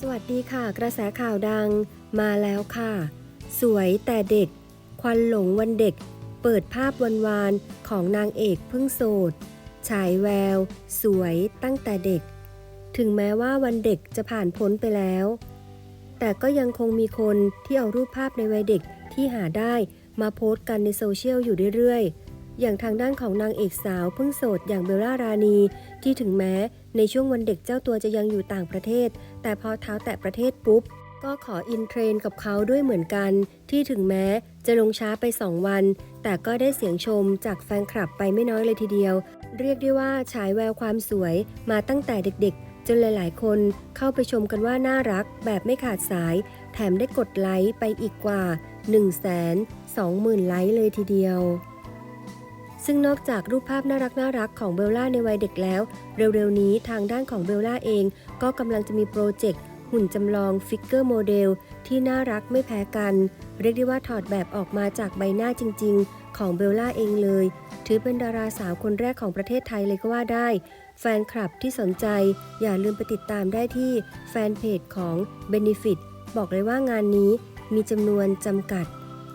สวัสดีค่ะ กระแสข่าวดังมาแล้วค่ะ สวยแต่เด็ก ควันหลงวันเด็ก เปิดภาพวันวานของนางเอกเพิ่งโสด ฉายแวว สวยตั้งแต่เด็ก ถึงแม้ว่าวันเด็กจะผ่านพ้นไปแล้ว แต่ก็ยังคงมีคนที่เอารูปภาพในวัยเด็กที่หาได้มาโพสต์กันในโซเชียลอยู่เรื่อยๆ อย่างทางด้านของนางเอกสาวเพิ่งโสดอย่างเบลล่ารานี ที่ถึงแม้ในช่วงวันเด็กเจ้าตัวจะยังอยู่ต่างประเทศ แต่พอเท้าแตะประเทศปุ๊บ ก็ขออินเทรนกับเขาด้วยเหมือนกัน ที่ถึงแม้จะลงช้าไป 2 วัน แต่ก็ได้เสียงชมจากแฟนคลับไปไม่น้อยเลยทีเดียว เรียกได้ว่าฉายแววความสวยมาตั้งแต่เด็กๆ จนหลายๆ คนเข้าไปชมกันว่าน่ารักแบบไม่ขาดสาย แถมได้กดไลค์ไปอีกกว่า 1 2 0 0 0 0 ไลค์เลยทีเดียว ซึ่งนอกจากรูปภาพน่ารักน่ารักของเบลล่าในวัยเด็กแล้ว เร็วๆนี้ทางด้านของเบลล่าเอง ก็กำลังจะมีโปรเจกต์หุ่นจำลองฟิกเกอร์โมเดลที่น่ารักไม่แพ้กัน เรียกได้ว่าถอดแบบออกมาจากใบหน้าจริง ๆ ของเบลล่าเองเลย ถือเป็นดาราสาวคนแรกของประเทศไทยเลยก็ว่าได้ แฟนคลับที่สนใจ อย่าลืมไปติดตามได้ที่แฟนเพจของ Benefit บอกเลยว่างานนี้มีจำนวนจำกัด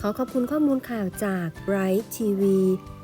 ขอขอบคุณข้อมูลข่าวจาก Bright TV